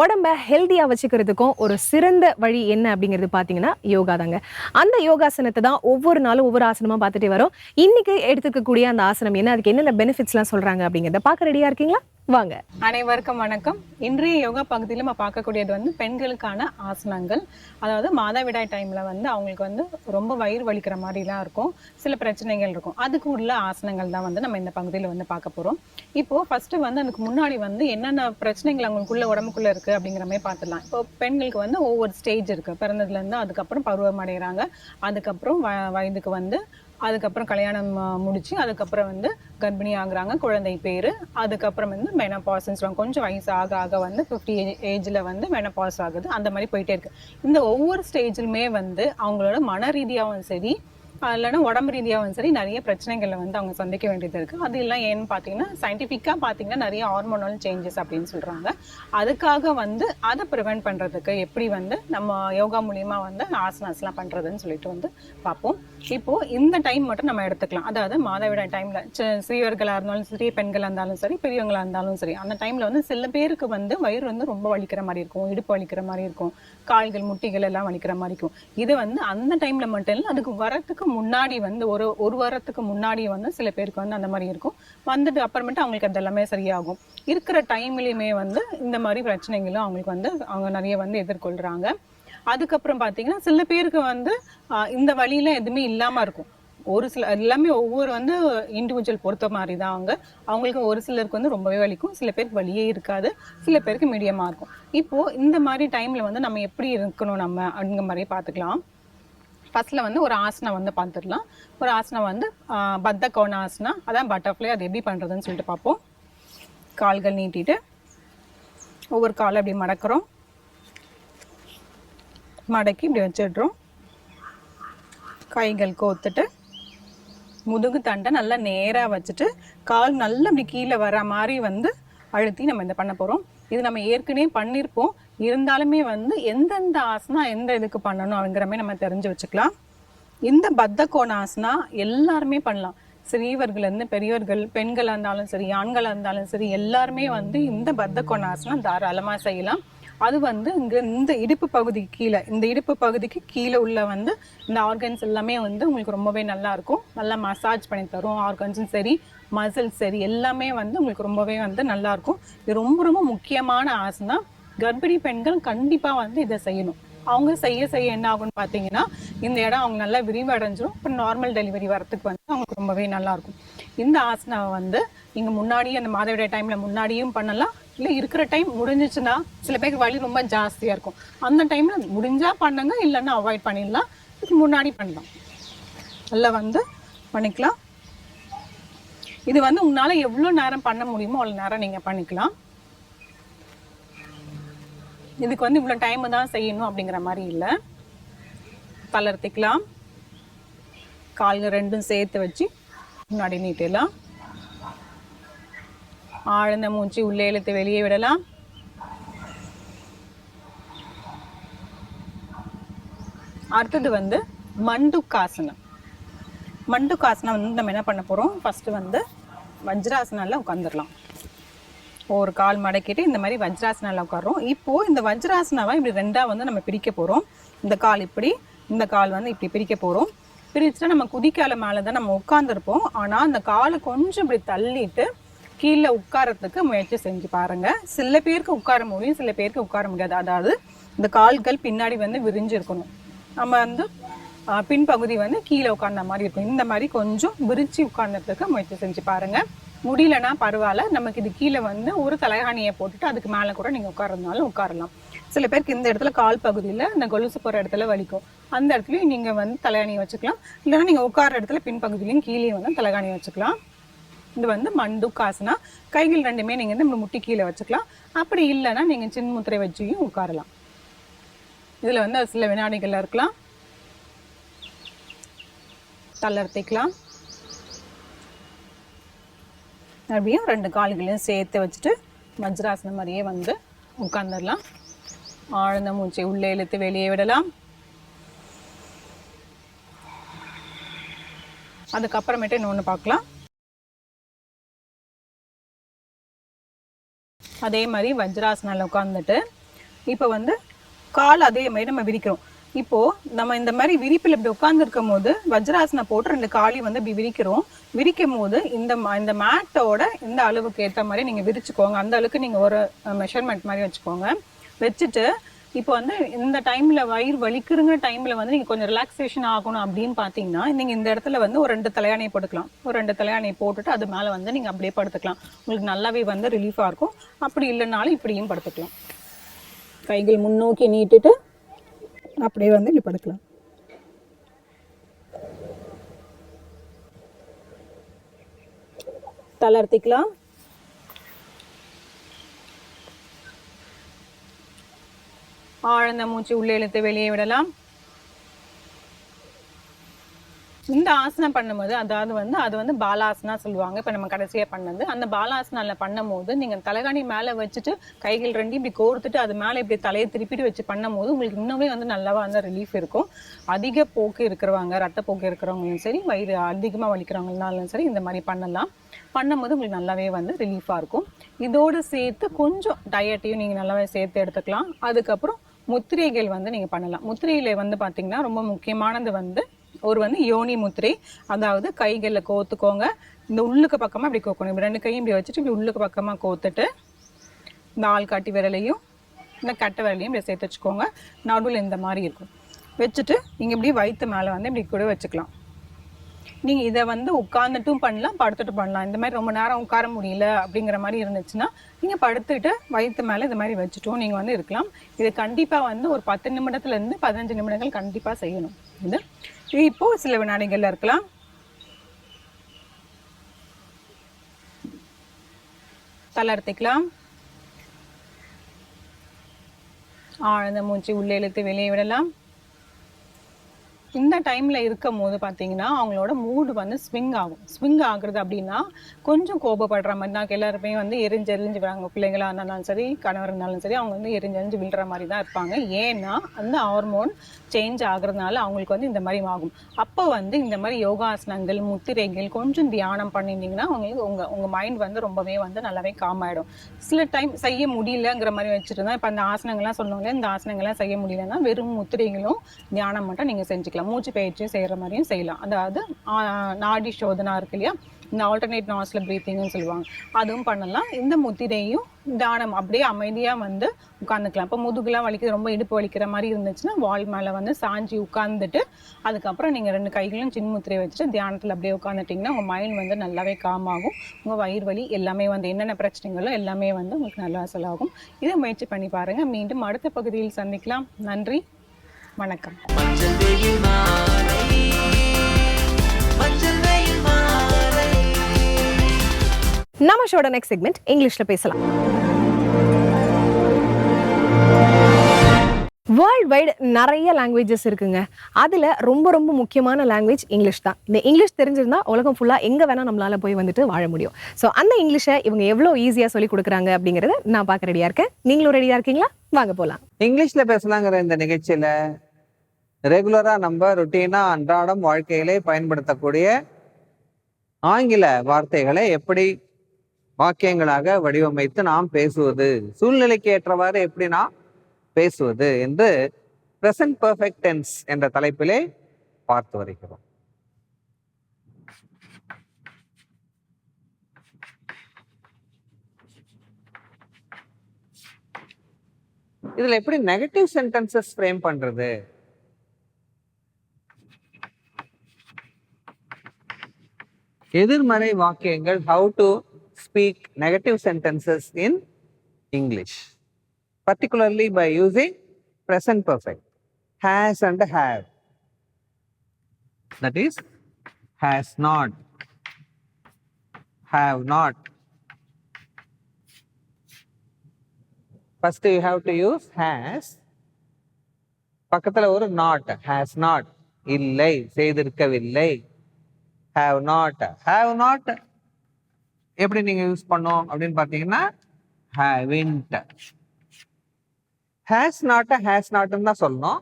உடம்ப ஹெல்த்தியாக வச்சுக்கிறதுக்கும் ஒரு சிறந்த வழி என்ன அப்படிங்கிறது பார்த்தீங்கன்னா யோகா தாங்க. அந்த யோகாசனத்தை தான் ஒவ்வொரு நாளும் ஒவ்வொரு ஆசனமாக பார்த்துட்டே வரோம். இன்றைக்கி எடுத்துக்கக்கூடிய அந்த ஆசனம் என்ன? அதுக்கு என்னென்ன பெனிஃபிட்ஸ்லாம் சொல்கிறாங்க அப்படிங்கிறத பார்க்க ரெடியாக இருக்கீங்களா? வாங்க. அனைவருக்கும் வணக்கம். இன்றைய யோகா பகுதியில் நம்ம பார்க்கக்கூடியது வந்து பெண்களுக்கான ஆசனங்கள். அதாவது மாதவிடாய் டைமில் வந்து அவங்களுக்கு வந்து ரொம்ப வயிறு வலிக்கிற மாதிரிலாம் இருக்கும். சில பிரச்சனைகள் இருக்கும். அதுக்கு உள்ள ஆசனங்கள் தான் வந்து நம்ம இந்த பகுதியில் வந்து பார்க்க போகிறோம் இப்போது ஃபர்ஸ்ட் வந்து அதுக்கு முன்னாடி வந்து என்னென்ன பிரச்சனைகள் அவங்களுக்குள்ள உடம்புக்குள்ளே இருக்குது அப்படிங்கிற மாதிரி பார்த்துடலாம். இப்போ பெண்களுக்கு வந்து ஒவ்வொரு ஸ்டேஜ் இருக்குது பிறந்ததுலேருந்து அதுக்கப்புறம் பருவம் அடைகிறாங்க அதுக்கப்புறம் வ- வயதுக்கு வந்து அதுக்கப்புறம் கல்யாணம் முடித்து முடிச்சு அதுக்கப்புறம் வந்து கர்ப்பிணி ஆகுறாங்க. குழந்தை பேர். அதுக்கப்புறம் வந்து மெனப்பாஸ்ன்னு சொல்லுவாங்க. கொஞ்சம் வயசு ஆக ஆக வந்து ஃபிஃப்டி ஏஜில் வந்து மெனபாஸ் ஆகுது. அந்த மாதிரி போயிட்டே இருக்கு. இந்த ஒவ்வொரு ஸ்டேஜிலுமே வந்து அவங்களோட மன ரீதியாகவும் சரி இல்லைன்னா உடம்பு ரீதியாகவும் சரி நிறைய பிரச்சனைகளை வந்து அவங்க சந்திக்க வேண்டியது இருக்குது அது எல்லாம் ஏன்னு பார்த்தீங்கன்னா சயின்டிஃபிக்காக பார்த்தீங்கன்னா நிறைய ஹார்மோனல் சேஞ்சஸ் அப்படின்னு சொல்கிறாங்க அதுக்காக வந்து அதை ப்ரிவெண்ட் பண்ணுறதுக்கு எப்படி வந்து நம்ம யோகா மூலியமாக வந்து ஆசனாஸ்லாம் பண்ணுறதுன்னு சொல்லிட்டு வந்து பார்ப்போம். இப்போது இந்த டைம் மட்டும் நம்ம எடுத்துக்கலாம். அதாவது மாதவிட டைமில் சிறியவர்களாக இருந்தாலும் சரி பெண்களாக இருந்தாலும் சரி பெரியவங்களாக இருந்தாலும் சரி அந்த டைமில் வந்து சில பேருக்கு வந்து வயிறு வந்து ரொம்ப வலிக்கிற மாதிரி இருக்கும் இடுப்பு வலிக்கிற மாதிரி இருக்கும். கால்கள் முட்டிகள் எல்லாம் வலிக்கிற மாதிரி இருக்கும். இது வந்து அந்த டைம்ல மட்டும் இல்லை அதுக்கு வரத்துக்கு முன்னாடி வந்து ஒரு ஒரு வாரத்துக்கு முன்னாடி வந்து சில பேருக்கு வந்து அந்த மாதிரி இருக்கும். வந்துட்டு அப்புறமேட்டு அவங்களுக்கு அது எல்லாமே சரியாகும். இருக்கிற டைம்லயுமே வந்து இந்த மாதிரி பிரச்சனைகளும் அவங்களுக்கு வந்து அவங்க நிறைய வந்து எதிர்கொள்றாங்க. அதுக்கப்புறம் பார்த்தீங்கன்னா சில பேருக்கு வந்து இந்த வழியில எதுவுமே இல்லாமல் இருக்கும். ஒரு சில எல்லாமே ஒவ்வொரு வந்து இண்டிவிஜுவல் பொறுத்த மாதிரி தான் அவங்க. அவங்களுக்கு ஒரு சிலருக்கு வந்து ரொம்பவே வலிக்கும். சில பேருக்கு வலியே இருக்காது. சில பேருக்கு மீடியமாக இருக்கும். இப்போது இந்த மாதிரி டைமில் வந்து நம்ம எப்படி இருக்கணும் நம்ம அப்படிங்கிற மாதிரி பார்த்துக்கலாம். ஃபர்ஸ்ட்ல வந்து ஒரு ஆசனம் வந்து பார்த்துடலாம். ஒரு ஆசனம் வந்து பத்த கோண ஆசனம் அதான் பட்டர்ஃப்ளை அது எப்படி பண்ணுறதுன்னு சொல்லிட்டு பார்ப்போம். கால்கள் நீட்டிட்டு ஒவ்வொரு காலை அப்படி மடக்கிறோம். மடக்கி இப்படி வச்சிடுறோம். கைகள் கோத்துட்டு முதுகு தண்டை நல்லா நேராக வச்சுட்டு கால் நல்லா அப்படி கீழே வர மாதிரி வந்து அழுத்தி நம்ம இந்த பண்ண போகிறோம் இது நம்ம ஏற்கனவே பண்ணியிருப்போம் இருந்தாலுமே வந்து எந்தெந்த ஆசனா எந்த இதுக்கு பண்ணணும் அப்படிங்கிற மாதிரி நம்ம தெரிஞ்சு வச்சுக்கலாம். இந்த பத்த கோணாசனா எல்லாருமே பண்ணலாம். சிறியவர்கள்லேருந்து பெரியவர்கள் பெண்களாக இருந்தாலும் சரி ஆண்களாக இருந்தாலும் சரி எல்லாருமே வந்து இந்த பத்த கோணாசனா தாராளமாக செய்யலாம். அது வந்து இங்கே இந்த இடுப்பு பகுதிக்கு கீழே இந்த இடுப்பு பகுதிக்கு கீழே உள்ள வந்து இந்த ஆர்கன்ஸ் எல்லாமே வந்து உங்களுக்கு ரொம்பவே நல்லா இருக்கும். நல்லா மசாஜ் பண்ணி தரும். ஆர்கன்ஸும் சரி மசில்ஸ் சரி எல்லாமே வந்து உங்களுக்கு ரொம்பவே வந்து நல்லா இருக்கும். இது ரொம்ப ரொம்ப முக்கியமான ஆசனா கர்ப்பிணி பெண்கள் கண்டிப்பாக வந்து இதை செய்யணும். அவங்க செய்ய செய்ய என்ன ஆகும்னு பார்த்தீங்கன்னா இந்த இடம் அவங்க நல்லா விரிவடைஞ்சிரும். இப்போ நார்மல் டெலிவரி வரத்துக்கு வந்து அவங்களுக்கு ரொம்பவே நல்லாயிருக்கும் இந்த ஆசனாவை வந்து இங்கே முன்னாடியே அந்த மாதவிடாய் டைமில் முன்னாடியும் பண்ணலாம். இல்லை இருக்கிற டைம் முடிஞ்சிச்சுன்னா சில பேருக்கு வலி ரொம்ப ஜாஸ்தியா இருக்கும். அந்த டைம்ல முடிஞ்சா பண்ணுங்க இல்லைன்னா அவாய்ட் பண்ணிடலாம். இதுக்கு முன்னாடி பண்ணலாம். நல்லா வந்து பண்ணிக்கலாம். இது வந்து உங்களால் எவ்வளோ நேரம் பண்ண முடியுமோ அவ்வளோ நேரம் நீங்க பண்ணிக்கலாம். இதுக்கு வந்து இவ்வளோ டைம் தான் செய்யணும் அப்படிங்கிற மாதிரி இல்லை. தளர்த்திக்கலாம். கால்கள் ரெண்டும் சேர்த்து வச்சு முன்னாடி நீட்டிடலாம். ஆழ்ந்த மூச்சு உள்ளே இழுத்து வெளியே விடலாம். அடுத்தது வந்து மண்டுக்காசனம். மண்டுக்காசனம் வந்து நம்ம என்ன பண்ண போகிறோம் ஃபஸ்ட்டு வந்து வஜ்ராசனால உட்காந்துடலாம் ஒரு கால் மடக்கிட்டு இந்த மாதிரி வஜ்ராசனால உட்காரோம் இப்போ இந்த வஜ்ராசனாவை இப்படி ரெண்டாக வந்து நம்ம பிரிக்க போகிறோம் இந்த கால் இப்படி இந்த கால் வந்து இப்படி பிரிக்க போகிறோம் பிரிச்சுட்டு நம்ம குதிக்கால மேலே தான் நம்ம உட்காந்துருப்போம் ஆனால் அந்த காலை கொஞ்சம் இப்படி தள்ளிட்டு கீழே உட்காரத்துக்கு முயற்சி செஞ்சு பாருங்க. சில பேருக்கு உட்கார முடியும் சில பேருக்கு உட்கார முடியாது. அதாவது இந்த கால்கள் பின்னாடி வந்து விரிஞ்சிருக்கணும். நம்ம வந்து பின்பகுதி வந்து கீழே உட்கார்ந்த மாதிரி இருக்கும். இந்த மாதிரி கொஞ்சம் விரிச்சு உட்கார்ந்ததுக்கு முயற்சி செஞ்சு பாருங்க. முடியலன்னா பரவாயில்ல. நமக்கு இது கீழே வந்து ஒரு தலைகாணியை போட்டுட்டு அதுக்கு மேலே கூட நீங்கள் உட்கார்றதுனாலும் உட்காரலாம். சில பேருக்கு இந்த இடத்துல கால் பகுதியில் இந்த கொலுசு போகிற இடத்துல வலிக்கும். அந்த இடத்துலையும் நீங்கள் வந்து தலைகாணியை வச்சுக்கலாம். இல்லைன்னா நீங்கள் உட்கார இடத்துல பின்பகுதியிலையும் கீழே வந்து தலைகாணியை வச்சுக்கலாம். இது வந்து மண்டுக்காசனா கைகள் ரெண்டுமே நீங்கள் வந்து முட்டி கீழே வச்சுக்கலாம். அப்படி இல்லைன்னா நீங்கள் சின்முத்திரை வச்சியும் உட்காரலாம். இதில் வந்து சில வினாடிகள் இருக்கலாம். தளர்த்திக்கலாம். அப்படியும் ரெண்டு கால்களையும் சேர்த்து வச்சுட்டு வஜ்ராசனம் மாதிரியே வந்து உட்காந்துடலாம் ஆழ்ந்த மூச்சை உள்ளே இழுத்து வெளியே விடலாம். அதுக்கப்புறமேட்டு இன்னொன்று பார்க்கலாம். அதே மாதிரி வஜ்ராசனால உட்காந்துட்டு இப்போ வந்து கால் அதே மாதிரி நம்ம விரிக்கிறோம். இப்போது நம்ம இந்த மாதிரி விரிப்பில் இப்படி உட்காந்துருக்கும் போது வஜ்ராசனை போட்டு ரெண்டு காலி வந்து இப்படி விரிக்கிறோம். விரிக்கும் போது இந்த ம- இந்த மேட்டோட இந்த அளவுக்கு ஏற்ற மாதிரி நீங்கள் விரிச்சுக்கோங்க. அந்த அளவுக்கு நீங்கள் ஒரு மெஷர்மெண்ட் மாதிரி வச்சுக்கோங்க. வச்சுட்டு இப்போ வந்து இந்த டைம்ல வயிறு வலிக்குறங்க டைம்ல வந்து நீங்க கொஞ்சம் ரிலாக்ஸேஷன் ஆகணும் அப்படின்னு பாத்தீங்கன்னா நீங்க இந்த இடத்துல வந்து ஒரு ரெண்டு தலையாணையை போட்டுக்கலாம். ஒரு ரெண்டு தலையாணையை போட்டுட்டு அது மேல வந்து நீங்க அப்படியே படுத்துக்கலாம். உங்களுக்கு நல்லாவே வந்து ரிலீஃபா இருக்கும். அப்படி இல்லைனாலும் இப்படியும் படுத்துக்கலாம். கைகள் முன்னோக்கி நீட்டுட்டு அப்படியே வந்து இப்படி படுக்கலாம். தளர்த்திக்கலாம் ஆழ்ந்த மூச்சு உள்ளே இழுத்து வெளியே விடலாம். இந்த ஆசனம் பண்ணும்போது அதாவது வந்து அது வந்து பாலாசனா சொல்லுவாங்க. இப்போ நம்ம கடைசியாக பண்ணது. அந்த பாலாசனால பண்ணும்போது நீங்கள் தலைகாணி மேலே வச்சுட்டு கைகள் ரெண்டு இப்படி கோர்த்துட்டு அது மேலே இப்படி தலையை திருப்பிட்டு வச்சு பண்ணும்போது உங்களுக்கு இன்னுமே வந்து நல்லாவா வந்து ரிலீஃப் இருக்கும். அதிக போக்கு இருக்கிறவங்க ரத்த போக்கு இருக்கிறவங்களும் சரி வயிறு அதிகமாக வலிக்கிறவங்கனாலும் சரி இந்த மாதிரி பண்ணலாம். பண்ணும்போது உங்களுக்கு நல்லாவே வந்து ரிலீஃபாக இருக்கும். இதோடு சேர்த்து கொஞ்சம் டயட்டையும் நீங்கள் நல்லாவே சேர்த்து எடுத்துக்கலாம். அதுக்கப்புறம் முத்திரைகள் வந்து நீங்கள் பண்ணலாம். முத்திரையில் வந்து பார்த்திங்கன்னா ரொம்ப முக்கியமானது வந்து ஒரு வந்து யோனி முத்திரை. அதாவது கைகளில் கோத்துக்கோங்க. இந்த உள்ளுக்கு பக்கமாக இப்படி கோக்கணும். இப்படி ரெண்டு கையும் இப்படி வச்சுட்டு இப்படி உள்ளுக்கு பக்கமாக கோத்துட்டு இந்த ஆள்காட்டி விரலையும் இந்த கட்டை விரலையும் இப்படி சேர்த்து வச்சுக்கோங்க. நடுவில் இந்த மாதிரி இருக்கும். வச்சுட்டு நீங்கள் இப்படி வயிற்று மேலே வந்து இப்படி கூட வச்சுக்கலாம். நீங்க இதை வந்து உட்கார்ந்துட்டும் பண்ணலாம் படுத்துட்டு பண்ணலாம். இந்த மாதிரி ரொம்ப நேரம் உட்கார முடியல அப்படிங்கிற மாதிரி இருந்துச்சுன்னா நீங்க படுத்துட்டு வயிற்று மேல இது மாதிரி வச்சுட்டும் நீங்க வந்து இருக்கலாம். இது கண்டிப்பா வந்து ஒரு பத்து நிமிடத்துல இருந்து பதினஞ்சு நிமிடங்கள் கண்டிப்பா செய்யணும். இது இது இப்போ சில வினாடிகளில் இருக்கலாம். தளர்த்திக்கலாம் ஆழ்ந்த மூச்சு உள்ளே இழுத்து வெளியே விடலாம். இந்த டைமில் இருக்கும் போது பார்த்தீங்கன்னா அவங்களோட மூடு வந்து ஸ்விங் ஆகும். ஸ்விங் ஆகுறது அப்படின்னா கொஞ்சம் கோபப்படுற மாதிரி தான் எல்லாருமே வந்து எரிஞ்சு எரிஞ்சு விடுறாங்க பிள்ளைங்களா இருந்தாலும் சரி கணவர் இருந்தாலும் சரி அவங்க வந்து எரிஞ்சு எரிஞ்சு விழுற மாதிரி தான் இருப்பாங்க. ஏன்னா அந்த ஹார்மோன் சேஞ்ச் ஆகுறதுனால அவங்களுக்கு வந்து இந்த மாதிரி ஆகும். அப்போ வந்து இந்த மாதிரி யோகாசனங்கள் முத்திரைகள் கொஞ்சம் தியானம் பண்ணியிருந்தீங்கன்னா அவங்களுக்கு உங்கள் உங்கள் மைண்ட் வந்து ரொம்பவே வந்து நல்லாவே காம் ஆகிடும் சில டைம் செய்ய முடியலங்கிற மாதிரி வச்சுட்டு இப்போ அந்த ஆசனங்கள்லாம் சொல்லுவாங்க இந்த ஆசனங்கள்லாம் செய்ய முடியலன்னா வெறும் முத்திரைகளும் தியானம் மட்டும் நீங்கள் செஞ்சுக்கலாம். மூச்சு பயிற்சியும் செய்கிற மாதிரியும் செய்யலாம். அதாவது நாடி சோதனா இருக்கு இல்லையா? இந்த ஆல்டர்னேட் நாஸ்ல ப்ரீத்திங்னு சொல்லுவாங்க. அதுவும் பண்ணலாம். இந்த முத்திரையும் தியானம் அப்படியே அமைதியாக வந்து உட்காந்துக்கலாம் இப்போ முதுகுலாம் வலிக்குது ரொம்ப இடுப்பு வலிக்கிற மாதிரி இருந்துச்சுன்னா வால் மேலே வந்து சாஞ்சி உட்காந்துட்டு அதுக்கப்புறம் நீங்கள் ரெண்டு கைகளும் சின்முத்திரை வச்சுட்டு தியானத்தில் அப்படியே உட்காந்துட்டிங்கன்னா உங்கள் மைண்ட் வந்து நல்லாவே காம் ஆகும். உங்கள் வயிறு வலி எல்லாமே வந்து என்னென்ன பிரச்சனைகளோ எல்லாமே வந்து உங்களுக்கு நல்லா செலவாகும் இதை முயற்சி பண்ணி பாருங்கள் மீண்டும் அடுத்த பகுதியில் சந்திக்கலாம். நன்றி. வணக்கம். மஞ்சள் வெயில் மாலை மஞ்சள் வெயில் மாலை நம்ம ஷோட நெக்ஸ்ட் செக்மெண்ட் இங்கிலீஷ்ல பேசலாம். வேர்ல்ட் வைடு நிறைய லாங்குவேஜஸ் இருக்குங்க. அதில் ரொம்ப ரொம்ப முக்கியமான லாங்குவேஜ் இங்கிலீஷ் தான். இந்த இங்கிலீஷ் தெரிஞ்சிருந்தால் உலகம் ஃபுல்லாக எங்கே வேணால் நம்மளால் போய் வந்துட்டு வாழ முடியும். ஸோ அந்த இங்கிலீஷை இவங்க எவ்வளோ ஈஸியாக சொல்லி கொடுக்குறாங்க அப்படிங்கிறத நான் பார்க்க ரெடியாக இருக்கேன். நீங்களும் ரெடியாக இருக்கீங்களா? வாங்க போகலாம் இங்கிலீஷில் பேசலாங்கிற இந்த நிகழ்ச்சியில் ரெகுலராக நம்ம ருட்டீனாக அன்றாடம் வாழ்க்கையிலே பயன்படுத்தக்கூடிய ஆங்கில வார்த்தைகளை எப்படி வாக்கியங்களாக வடிவமைத்து நாம் பேசுவது சூழ்நிலைக்கு ஏற்றவாறு எப்படின்னா பேசுவது என்று பிரசன்ட் பர்ஃபெக்ட் டென்ஸ் என்ற தலைப்பிலே பார்த்து வருகிறோம். இதுல எப்படி நெகட்டிவ் சென்டென்சஸ் ஃப்ரேம் பண்றது? எதிர்மறை வாக்கியங்கள் how to speak negative sentences in English particularly by using present perfect has and have that is has not have not first you have to use has பக்கத்துல ஒரு not has not இல்லை செய்திருக்கவில்லை have not have not எப்படி நீங்க use பண்ணோம் அப்படின்னு பார்த்தீங்கன்னா haven't has நாட்டை ஹேஸ் நாட்டுன்னு தான் சொல்லணும்.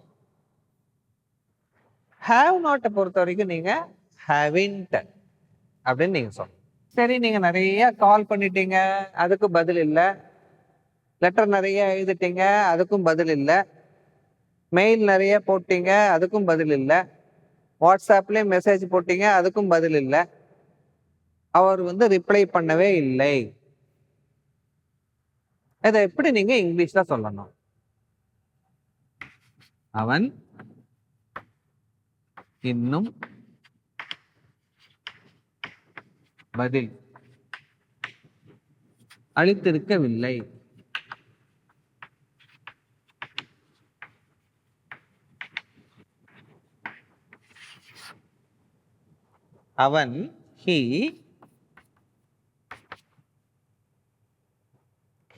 ஹேவ் நாட்டை பொறுத்த வரைக்கும் நீங்கள் ஹேவின்ட் அப்படின்னு நீங்கள் சொல்லணும். சரி நீங்கள் நிறைய கால் பண்ணிட்டீங்க அதுக்கு பதில் இல்லை. லெட்டர் நிறைய எழுதிட்டீங்க அதுக்கும் பதில் இல்லை. மெயில் நிறைய போட்டீங்க அதுக்கும் பதில் இல்லை. வாட்ஸ்அப்லேயும் மெசேஜ் போட்டீங்க அதுக்கும் பதில் இல்லை. அவர் வந்து ரிப்ளை பண்ணவே இல்லை. இதை எப்படி நீங்கள் இங்கிலீஷில் சொல்லணும்? அவன் இன்னும் பதில் அளித்திருக்கவில்லை. அவன் ஹி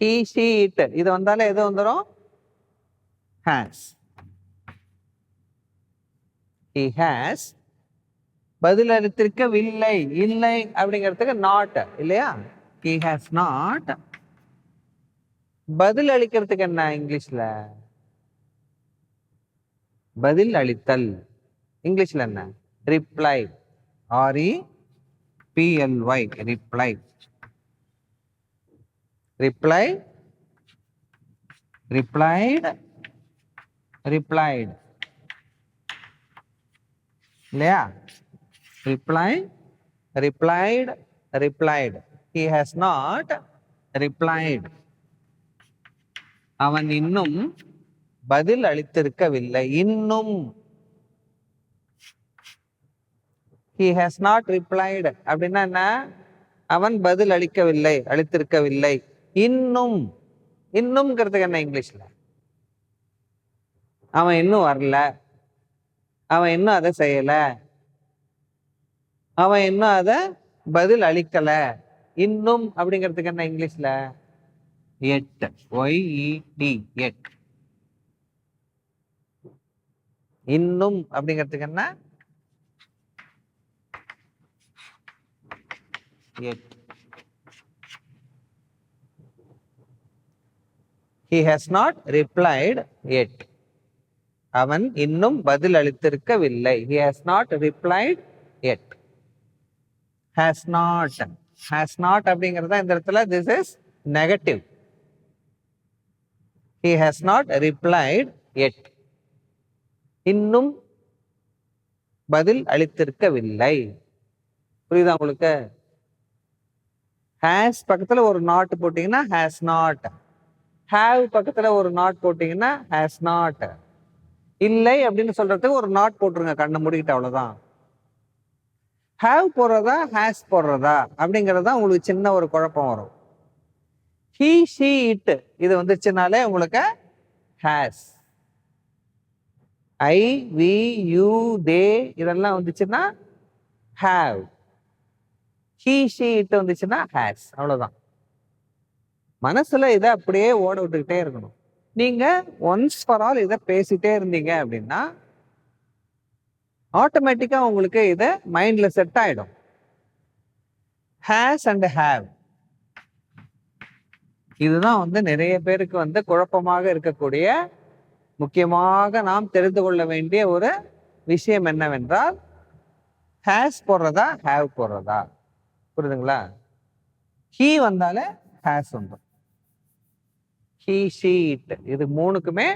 ஹீ ஷீட் இது வந்தாலே எது வந்துடும் ஹேஸ் ஹி ஹேஸ் பதில் அளித்திருக்கவில்லை இல்லை அப்படிங்கிறதுக்கு நாட் இல்லையா? ஹி ஹேஸ் நாட் பதில் அளிக்கிறதுக்கு என்ன இங்கிலீஷ்ல? பதில் அளித்தல் இங்கிலீஷ்ல என்ன? Reply R E P L Y reply reply replied replied இல்லையா reply replied replied he has not replied அவன் இன்னும் பதில் அளித்திருக்கவில்லை. இன்னும். ஹி ஹாஸ் நாட் ரிப்ளைடு அப்படின்னா என்ன? அவன் பதில் அளிக்கவில்லை அளித்திருக்கவில்லை. இன்னும். இன்னும்ங்கிறதுக்கு என்ன இங்கிலீஷ்ல? அவன் இன்னும் வரல. அவன் இன்னும் அதை செய்யல. அவன் இன்னும் அதை பதில் அளிக்கல. இன்னும் அப்படிங்கிறதுக்கு என்ன இங்கிலீஷில்? எட் ஒய்இடி எட் இன்னும் அப்படிங்கிறதுக்கு என்ன? எட் he has not replied yet அவன் இன்னும் பதில் அளித்திருக்கவில்லை. He has not replied yet has not has not அப்படிங்கிறது இந்த இடத்துல this is negative he has not replied yet இன்னும் பதில் அளித்திருக்கவில்லை. புரியுதா உங்களுக்கு? ஹேஸ் பக்கத்துல ஒரு நாட் போட்டீங்கன்னா ஹேஸ் நாட் ஹாவ் பக்கத்துல ஒரு நாட் போட்டீங்கன்னா ஹேஸ் நாட் இல்லை அப்படின்னு சொல்றதுக்கு ஒரு நாட் போட்டுருங்க கண்ணை மூடிக்கிட்டு அவ்வளோதான் ஹேவ் போடுறதா ஹேஸ் போடுறதா அப்படிங்கறதா உங்களுக்கு சின்ன ஒரு குழப்பம் வரும். ஹீ ஷீ இட் இது வந்துச்சுனாலே உங்களுக்கு has I we you they இதெல்லாம் வந்துச்சுன்னா ஹேவ் ஹீ ஷீ இட் வந்துச்சுன்னா ஹேஸ் அவ்வளோதான் மனசுல இதை அப்படியே ஓட விட்டுக்கிட்டே இருக்கணும். நீங்க ஒன்ஸ் ஃபார் ஆல் இதை பேசிட்டே இருந்தீங்க அப்படின்னா ஆட்டோமேட்டிக்காக உங்களுக்கு இதை மைண்டில் செட் ஆகிடும் ஹேஸ் அண்ட் ஹேவ் இதுதான் வந்து நிறைய பேருக்கு வந்து குழப்பமாக இருக்கக்கூடிய முக்கியமாக நாம் தெரிந்து கொள்ள வேண்டிய ஒரு விஷயம் என்னவென்றால் ஹேஸ் போடுறதா ஹேவ் போடுறதா. புரியுதுங்களா? ஹீ வந்தாலே ஹேஸ் வந்துடும் ஹீ ஷீட் இது மூணுக்குமே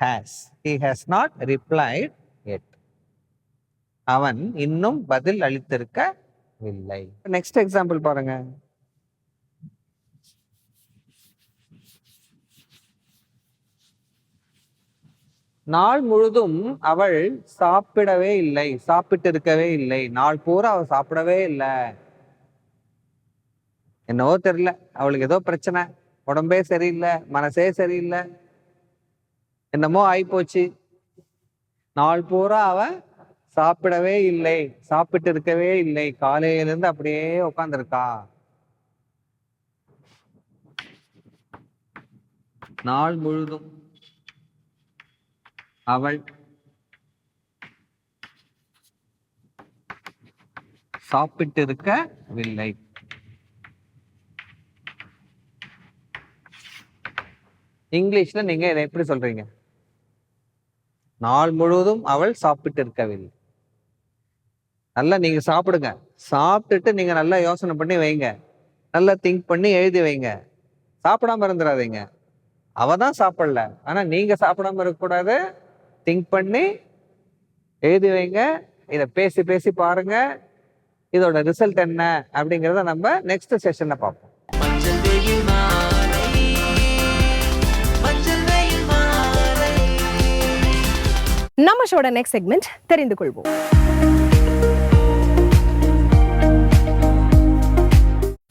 has he has not replied yet அவன் இன்னும் பதில் அளித்திருக்கவில்லை. நெக்ஸ்ட் எக்ஸாம்பிள் பாருங்க. நாள் முழுதும் அவள் சாப்பிடவே இல்லை. சாப்பிட்டு இருக்கவே இல்லை. நாள் பூரா அவள் சாப்பிடவே இல்லை. என்னவோ தெரியல. அவளுக்கு ஏதோ பிரச்சனை. உடம்பே சரியில்லை மனசே சரியில்லை. என்னமோ ஆயிப்போச்சு. நாள் பூரா அவ சாப்பிடவே இல்லை சாப்பிட்டு இருக்கவே இல்லை. காலையில இருந்து அப்படியே உட்காந்துருக்கா நாள் முழுதும் அவள் சாப்பிட்டு இங்கிலீஷ்ல நீங்க இதை எப்படி சொல்றீங்க? நாள் முழுவதும் அவள் சாப்பிட்டு இருக்கவில்லை நல்லா நீங்க சாப்பிடுங்க. சாப்பிட்டுட்டு நீங்க நல்லா யோசனை பண்ணி வைங்க. நல்லா திங்க் பண்ணி எழுதி வைங்க. சாப்பிடாம இருந்துடாதீங்க அவ தான் சாப்பிடல. ஆனா நீங்க சாப்பிடாம இருக்கக்கூடாது. திங்க் பண்ணி எழுதி வைங்க. இதை பேசி பேசி பாருங்க. இதோட ரிசல்ட் என்ன அப்படிங்கிறத நம்ம நெக்ஸ்ட் செஷன்ல பார்ப்போம். நம்ம ஷோட நெக்ஸ்ட் செக்மெண்ட் தெரிந்து கொள்வோம்.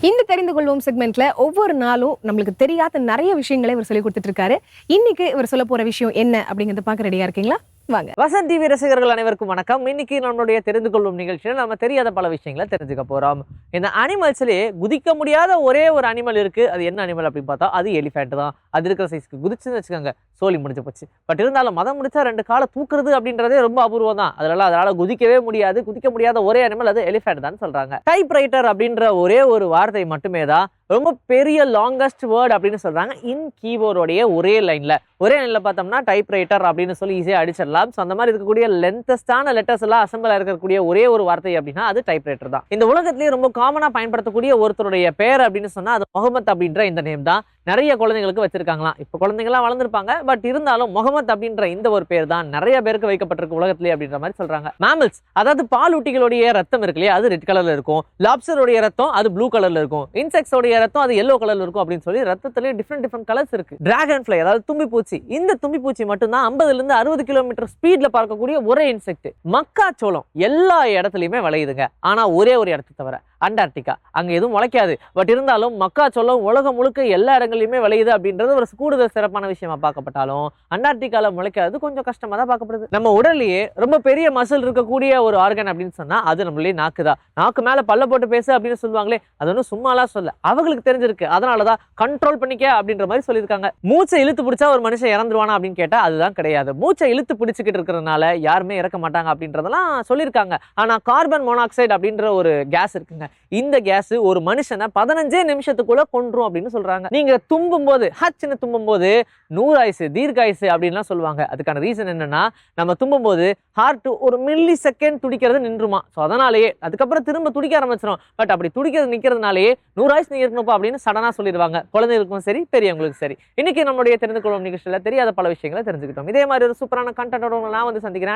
இந்த தெரிந்து கொள்வோம் செக்மெண்ட்ல ஒவ்வொரு நாளும் நம்மளுக்கு தெரியாத நிறைய விஷயங்களை இவர் சொல்லி கொடுத்துட்டு இருக்காரு இன்னைக்கு இவர் சொல்ல போற விஷயம் என்ன அப்படிங்கறத பார்க்க ரெடியா இருக்கீங்களா? வாங்க. வசந்த் டிவி ரசிகர்கள் அனைவருக்கும் வணக்கம். இன்னைக்கு நம்மளுடைய தெரிந்து கொள்ளும் நிகழ்ச்சியில் நம்ம தெரியாத பல விஷயங்களை தெரிஞ்சுக்க போறோம். இந்த அனிமல்ஸ்லயே குதிக்க முடியாத ஒரே ஒரு அனிமல் இருக்கு. அது என்ன அனிமல் அப்படின்னு பார்த்தா அது எலிஃபேண்ட் தான். அது இருக்கிற சைஸ்க்கு குதிச்சுன்னு வச்சுக்கோங்க. சோலி முடிஞ்சு போச்சு. பட் இருந்தாலும் மதம் முடிச்சா ரெண்டு காலை தூக்குறது அப்படின்றதே ரொம்ப அபூர்வம் தான் அதனால அதனால குதிக்கவே முடியாது. குதிக்க முடியாத ஒரே அனிமல் அது எலிஃபேண்ட் தான் சொல்றாங்க. டைப் ரைட்டர் அப்படின்ற ஒரே ஒரு வார்த்தை மட்டுமே தான் ரொம்ப பெரிய லாங்கஸ்ட் வேர்ட் அப்படின்னு சொல்றாங்க. இன் கீபோர்டோடைய ஒரே லைன்ல ஒரே லைன்ல பார்த்தோம்னா டைப் ரைட்டர் அப்படின்னு சொல்லி ஈஸியாக அடிச்சிடலாம். ஸோ அந்த மாதிரி இருக்கக்கூடிய லென்த்தஸ்டான லெட்டர்ஸ் எல்லாம் அசம்பிள் இருக்கக்கூடிய ஒரே ஒரு வார்த்தை அப்படின்னா அது டைப் ரைட்டர் தான். இந்த உலகத்திலேயே ரொம்ப காமனாக பயன்படுத்தக்கூடிய ஒருத்தருடைய பேர் அப்படின்னு சொன்னால் அது முகமத் அப்படின்ற இந்த நேம் தான். நிறைய குழந்தைங்களுக்கு வச்சிருக்காங்களாம். இப்போ குழந்தைங்களாம் வளர்ந்துருப்பாங்க. பட் இருந்தாலும் முகமத் அப்படின்ற இந்த ஒரு பேர் தான் நிறைய பேருக்கு வைக்கப்பட்டிருக்கு உலகத்திலே அப்படின்ற மாதிரி சொல்றாங்க. மேமல்ஸ் அதாவது பாலூட்டிகளுடைய ரத்தம் இருக்கு இல்லையா? அது ரெட் கலர்ல இருக்கும். லாப்சருடைய ரத்தம் அது ப்ளூ கலர்ல இருக்கும். இன்செக்ட்ஸோடைய ரத்தம் அது எல்லோ கலர்ல இருக்கும் அப்படின்னு சொல்லி ரத்தத்திலே டிஃப்ரெண்ட் டிஃப்ரெண்ட் கலர்ஸ் இருக்கு. டிராகன் ஃபிளை அதாவது தும்பி பூச்சி இந்த தும்பி பூச்சி மட்டும்தான் ஐம்பதுல இருந்து அறுபது கிலோமீட்டர் ஸ்பீட்ல பார்க்கக்கூடிய ஒரே இன்செக்ட் மக்காச்சோளம் எல்லா இடத்துலயுமே விளையுதுங்க. ஆனா ஒரே ஒரு இடத்தை தவிர. அண்டார்டிகா. அங்கே எதுவும் முளைக்காது பட் இருந்தாலும் மக்காச்சோளம் உலகம் முழுக்க எல்லா இடங்கள்லயுமே விளையுது அப்படின்றது ஒரு கூடுதல் சிறப்பான விஷயமா பார்க்கப்பட்டாலும் அண்டார்டிகாவில் முளைக்காது கொஞ்சம் கஷ்டமாக தான் பார்க்கப்படுது. நம்ம உடல்லையே ரொம்ப பெரிய மசில் இருக்கக்கூடிய ஒரு ஆர்கன் அப்படின்னு சொன்னால் அது நம்மளே நாக்கு தான் நாக்கு மேலே பல்ல போட்டு பேசு அப்படின்னு சொல்லுவாங்களே அது ஒன்றும் சும்மாலாம் சொல்ல. அவங்களுக்கு தெரிஞ்சிருக்கு. அதனாலதான் கண்ட்ரோல் பண்ணிக்க அப்படின்ற மாதிரி சொல்லியிருக்காங்க. மூச்சை இழுத்து பிடிச்சா ஒரு மனுஷன் இறந்துருவானா அப்படின்னு கேட்டால் அதுதான் கிடையாது. மூச்சை இழுத்து பிடிச்சிக்கிட்டு இருக்கிறதுனால யாருமே இறக்க மாட்டாங்க அப்படின்றதெல்லாம் சொல்லியிருக்காங்க. ஆனால் கார்பன் மோனாக்சைடு அப்படின்ற ஒரு கேஸ் இருக்குங்க. இந்த கேஸ் ஒரு மனுஷனை பதினஞ்சே நிமிஷத்துக்குள்ள கொன்றும் அப்படின்னு சொல்றாங்க. நீங்க தும்பும் போது ஹச்சுன்னு தும்பும் போது நூறு ஆயுசு தீர்க்காயுசு அப்படின்லாம் சொல்லுவாங்க. அதுக்கான ரீசன் என்னன்னா நம்ம தும்பும் போது ஹார்ட் ஒரு மில்லி செகண்ட் துடிக்கிறது நின்றுமா? ஸோ அதனாலேயே அதுக்கப்புறம் திரும்ப துடிக்க ஆரம்பிச்சிடும் பட் அப்படி துடிக்கிறது நிற்கிறதுனாலேயே நூறு ஆயுசு நீங்க இருக்கணும்ப்பா அப்படின்னு சடனா சொல்லிடுவாங்க. குழந்தைகளுக்கும் சரி பெரியவங்களுக்கும் சரி. இன்னைக்கு நம்மளுடைய தெரிந்து கொள்ளும் நிகழ்ச்சியில் தெரியாத பல விஷயங்களை தெரிஞ்சுக்கிட்டோம். இதே மாதிரி ஒரு சூப்பரான கண்டென்ட்டோட நான் வந்து சந்திக்கிறேன்.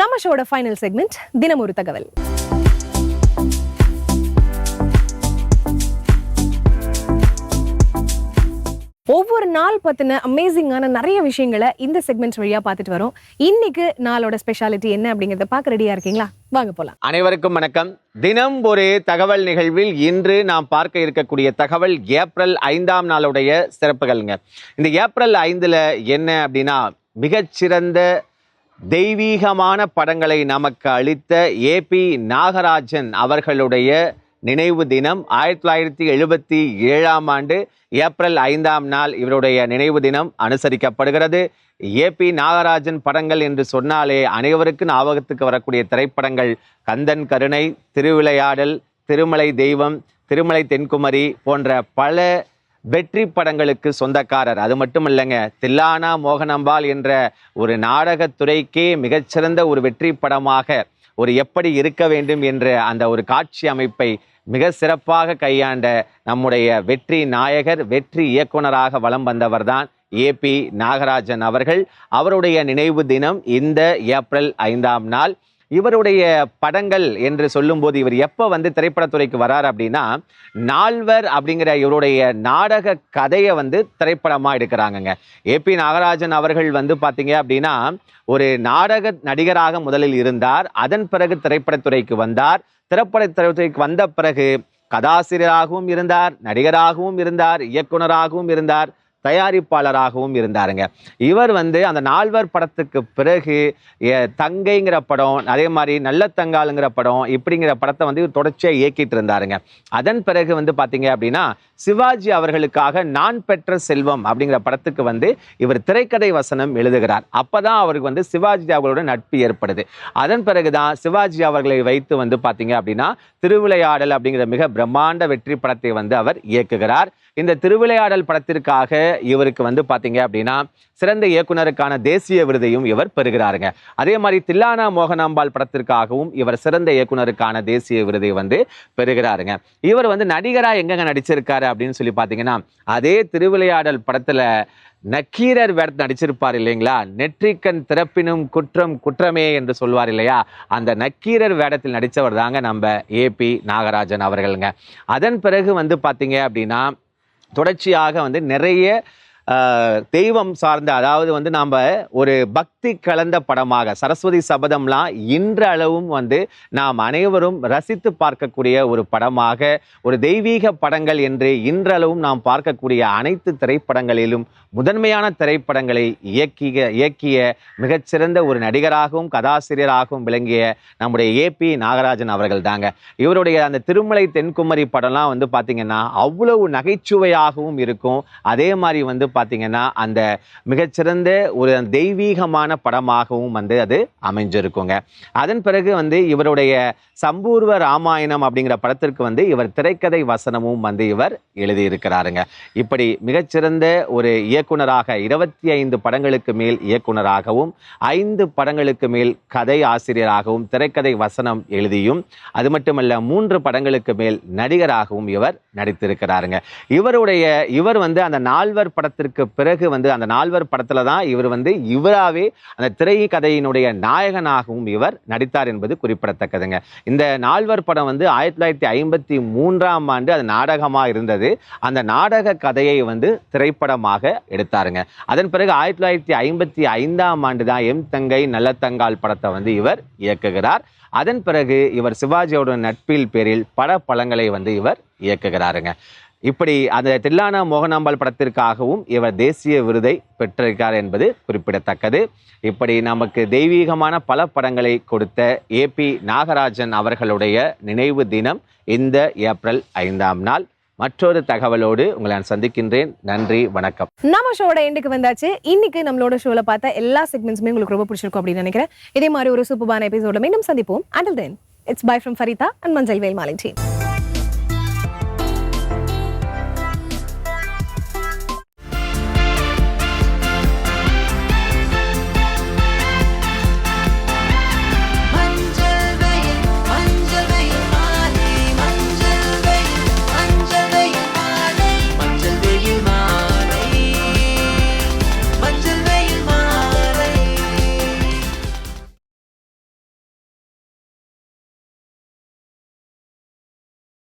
நம்ம ஷோட ஃபைனல் செக்மெண்ட் தினம் ஒரு தகவல். ஒவ்வொரு நாள் பார்த்தின அமேசிங்கான நிறைய விஷயங்களை இந்த செக்மெண்ட்ஸ் வழியாக பார்த்துட்டு வரோம். இன்னைக்கு நாளோட ஸ்பெஷாலிட்டி என்ன அப்படிங்கிறத பார்க்க ரெடியாக இருக்கீங்களா? வாங்க போகலாம் அனைவருக்கும் வணக்கம். தினம் ஒரு தகவல் நிகழ்வில் இன்று நாம் பார்க்க இருக்கக்கூடிய தகவல் ஏப்ரல் ஐந்தாம் நாளுடைய சிறப்புகள்ங்க. இந்த ஏப்ரல் ஐந்தில் என்ன அப்படின்னா மிகச்சிறந்த தெய்வீகமான படங்களை நமக்கு அளித்த ஏபி நாகராஜன் அவர்களுடைய நினைவு தினம். ஆயிரத்தி தொள்ளாயிரத்தி எழுபத்தி ஏழாம் ஆண்டு ஏப்ரல் ஐந்தாம் நாள் இவருடைய நினைவு தினம் அனுசரிக்கப்படுகிறது. ஏபி நாகராஜன் படங்கள் என்று சொன்னாலே அனைவருக்கும் ஞாபகத்துக்கு வரக்கூடிய திரைப்படங்கள். கந்தன் கருணை திருவிளையாடல் திருமலை தெய்வம் திருமலை தென்குமரி போன்ற பல வெற்றி படங்களுக்கு சொந்தக்காரர். அது மட்டும் இல்லைங்க தில்லானா மோகனம்பாள் என்ற ஒரு நாடகத்துறைக்கே மிகச்சிறந்த ஒரு வெற்றி படமாக ஒரு எப்படி இருக்க வேண்டும் என்ற அந்த ஒரு காட்சி அமைப்பை மிக சிறப்பாக கையாண்ட நம்முடைய வெற்றி நாயகர் வெற்றி இயக்குனராக வலம் வந்தவர்தான் ஏபி நாகராஜன் அவர்கள். அவருடைய நினைவு தினம் இந்த ஏப்ரல் ஐந்தாம் நாள். இவருடைய படங்கள் என்று சொல்லும்போது இவர் எப்போ வந்து திரைப்படத்துறைக்கு வரார் அப்படின்னா நால்வர் அப்படிங்கிற இவருடைய நாடக கதையை வந்து திரைப்படமாக எடுக்கிறாங்கங்க. ஏபி நாகராஜன் அவர்கள் வந்து பார்த்தீங்க அப்படின்னா ஒரு நாடக நடிகராக முதலில் இருந்தார் அதன் பிறகு திரைப்படத்துறைக்கு வந்தார். திரைப்படத்துறைக்கு வந்த பிறகு கதாசிரியராகவும் இருந்தார் நடிகராகவும் இருந்தார் இயக்குனராகவும் இருந்தார். தயாரிப்பாளராகவும் இருந்தாருங்க. இவர் வந்து அந்த நால்வர் படத்துக்கு பிறகு தங்கைங்கிற படம் அதே மாதிரி நல்ல தங்காளுங்கிற படம் இப்படிங்கிற படத்தை வந்து தொடர்ச்சியாக இயக்கிட்டு இருந்தாருங்க. அதன் பிறகு வந்து பார்த்தீங்க அப்படின்னா சிவாஜி அவர்களுக்காக நான் பெற்ற செல்வம் அப்படிங்கிற படத்துக்கு வந்து இவர் திரைக்கதை வசனம் எழுதுகிறார். அப்பதான் அவருக்கு வந்து சிவாஜி அவர்களோட நட்பு ஏற்படுது. அதன் பிறகுதான் சிவாஜி அவர்களை வைத்து வந்து பார்த்தீங்க அப்படின்னா திருவிளையாடல் அப்படிங்கிற மிக பிரம்மாண்ட வெற்றி படத்தை வந்து அவர் இயக்குகிறார். இந்த திருவிளையாடல் படத்திற்காக இவருக்கு வந்து பார்த்தீங்க அப்படின்னா சிறந்த இயக்குனருக்கான தேசிய விருதையும் இவர் பெறுகிறாருங்க. அதே மாதிரி தில்லானா மோகனாம்பாள் படத்திற்காகவும் இவர் சிறந்த இயக்குனருக்கான தேசிய விருதை வந்து பெறுகிறாருங்க. இவர் வந்து நடிகரா எங்கெங்க நடிச்சிருக்காரு அப்படின்னு சொல்லி பார்த்தீங்கன்னா அதே திருவிளையாடல் படத்தில் நக்கீரர் வேடத்தில் நடிச்சிருப்பார் இல்லைங்களா? நெற்றிக்கண் திறப்பினும் குற்றம் குற்றமே என்று சொல்வார் இல்லையா? அந்த நக்கீரர் வேடத்தில் நடித்தவர் தாங்க நம்ம ஏபி நாகராஜன் அவர்களுங்க. அதன் பிறகு வந்து பார்த்தீங்க அப்படின்னா தொடர்ச்சியாக வந்து நிறைய தெய்வம் சார்ந்த அதாவது வந்து நாம் ஒரு பக்தி கலந்த படமாக சரஸ்வதி சபதம்லாம் இன்றளவும் வந்து நாம் அனைவரும் ரசித்து பார்க்கக்கூடிய ஒரு படமாக ஒரு தெய்வீக படங்கள் என்று இன்றளவும் நாம் பார்க்கக்கூடிய அனைத்து திரைப்படங்களிலும் முதன்மையான திரைப்படங்களை இயக்கிய இயக்கிய மிகச்சிறந்த ஒரு நடிகராகவும் கதாசிரியராகவும் விளங்கிய நம்முடைய ஏபி நாகராஜன் அவர்கள் தாங்க. இவருடைய அந்த திருமலை தென்குமரி படம்லாம் வந்து பார்த்திங்கன்னா அவ்வளவு நகைச்சுவையாகவும் இருக்கும். அதே மாதிரி வந்து பார்த்தீங்கன்னா அந்த மிகச்சிறந்த ஒரு தெய்வீகமான படமாகவும் வந்து அது அமைஞ்சிருக்குங்க. அதன் பிறகு வந்து இவருடைய சம்பூர்வ ராமாயணம் அப்படிங்கிற படத்திற்கு வந்து இவர் திரைக்கதை வசனமும் வந்து இவர் எழுதியிருக்கிறாருங்க. இப்படி மிகச்சிறந்த ஒரு இயக்குனராக இருபத்தி ஐந்து படங்களுக்கு மேல் இயக்குனராகவும் ஐந்து படங்களுக்கு மேல் கதை ஆசிரியராகவும் திரைக்கதை வசனம் எழுதியும் அது மட்டுமல்ல மூன்று படங்களுக்கு மேல் நடிகராகவும் இவர் நடித்திருக்கிறாருங்க. இவருடைய இவர் வந்து அந்த நால்வர் படத்திற்கு பிறகு வந்து அந்த நால்வர் படத்துல தான் இவர் வந்து இவராகவே அந்த திரை கதையினுடைய நாயகனாகவும் இவர் நடித்தார் என்பது குறிப்பிடத்தக்கதுங்க. இந்த நால்வர் படம் வந்து ஆயிரத்தி தொள்ளாயிரத்தி ஐம்பத்தி மூன்றாம் ஆண்டு அது நாடகமாக இருந்தது. அந்த நாடக கதையை வந்து திரைப்படமாக எடுத்தாருங்க. அதன் பிறகு ஆயிரத்தி தொள்ளாயிரத்தி ஐம்பத்தி ஐந்தாம் ஆண்டு தான் எம் தங்கை நல்ல தங்கால் படத்தை வந்து இவர் இயக்குகிறார். அதன் பிறகு இவர் சிவாஜியோட நட்பில் பேரில் பல படங்களை வந்து இவர் இயக்குகிறாருங்க. இப்படி அந்த தில்லானா மோகனாம்பாள் படத்திற்காகவும் இவர் தேசிய விருதை பெற்றிருக்கார் என்பது குறிப்பிடத்தக்கது. இப்படி நமக்கு தெய்வீகமான பல படங்களை கொடுத்த ஏபி நாகராஜன் அவர்களுடைய நினைவு தினம் இந்த ஏப்ரல் ஐந்தாம் நாள். மற்றொரு தகவலோடு உங்களை நான் சந்திக்கின்றேன். நன்றி வணக்கம். நம்ம ஷோட எண்டுக்கு வந்தாச்சு. இன்னைக்கு நம்மளோட ஷோல பார்த்த எல்லா செக்மெண்ட்ஸுமே உங்களுக்கு ரொம்ப பிடிச்சிருக்கும் அப்படின்னு நினைக்கிறேன். இதே மாதிரி ஒரு சூப்பரான எபிசோட மீண்டும் சந்திப்போம். Until then it's bye from Farida and மஞ்சள் வேல் மாலை டீம்